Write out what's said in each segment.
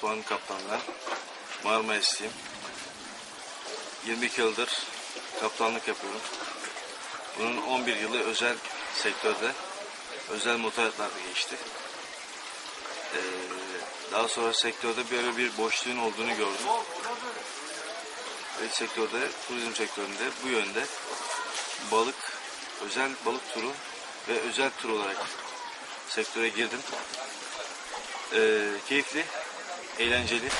puan kaptanlar. Marmaris'liyim. 22 yıldır kaptanlık yapıyorum. Bunun 11 yılı özel sektörde, özel motorlarda geçti. Ee, daha sonra sektörde böyle bir boşluğun olduğunu gördüm. Ve sektörde, turizm sektöründe bu yönde balık, özel balık turu ve özel tur olarak sektöre girdim. Ee, keyifli, eğlenceli. Ee,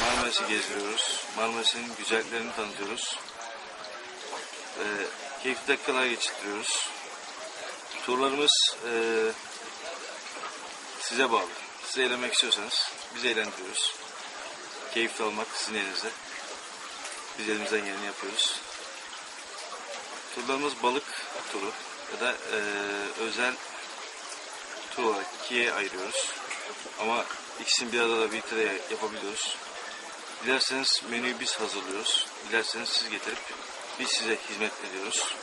Marmaris'i gezdiriyoruz. Marmaris'in güzelliklerini tanıtıyoruz. Ee, keyifli dakikalar geçiriyoruz. Turlarımız e, size bağlı. Siz eğlenmek istiyorsanız biz eğlendiriyoruz. Keyifli olmak sizin elinizde. Biz elimizden geleni yapıyoruz. Turlarımız balık turu ya da e, özel tur olarak ikiye ayırıyoruz. Ama ikisini bir arada da birlikte de yapabiliyoruz. Dilerseniz menüyü biz hazırlıyoruz. Dilerseniz siz getirip biz size hizmet ediyoruz.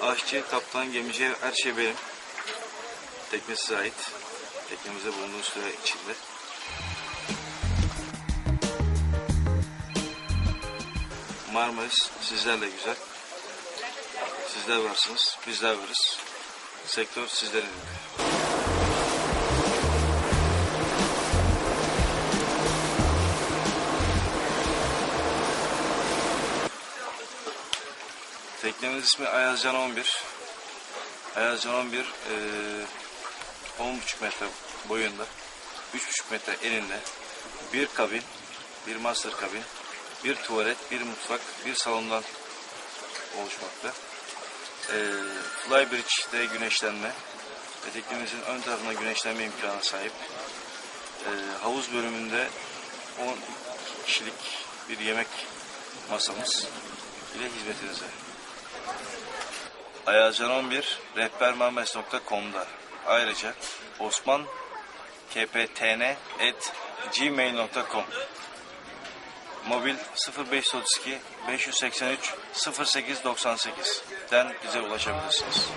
Aşçı, kaptan, gemici her şey benim. Tekne size ait. Teknemize bulunduğu süre içinde. Marmaris sizlerle güzel. Sizler varsınız, bizler varız. Sektör sizlerin elinde. Teknemizin ismi Ayazcan 11. Ayazcan 11 eee 10,5 metre boyunda, 3,5 metre eninde bir kabin, bir master kabin, bir tuvalet, bir mutfak, bir salondan oluşmakta. Eee Flybridge'de güneşlenme ve teknemizin ön tarafına güneşlenme imkanı sahip. Eee, havuz bölümünde 10 kişilik bir yemek masamız ile hizmetinize. Ayazcan 11 rehbermarmes.com'da. Ayrıca Osman kptn at gmail.com Mobil 0532 583 0898 den bize ulaşabilirsiniz.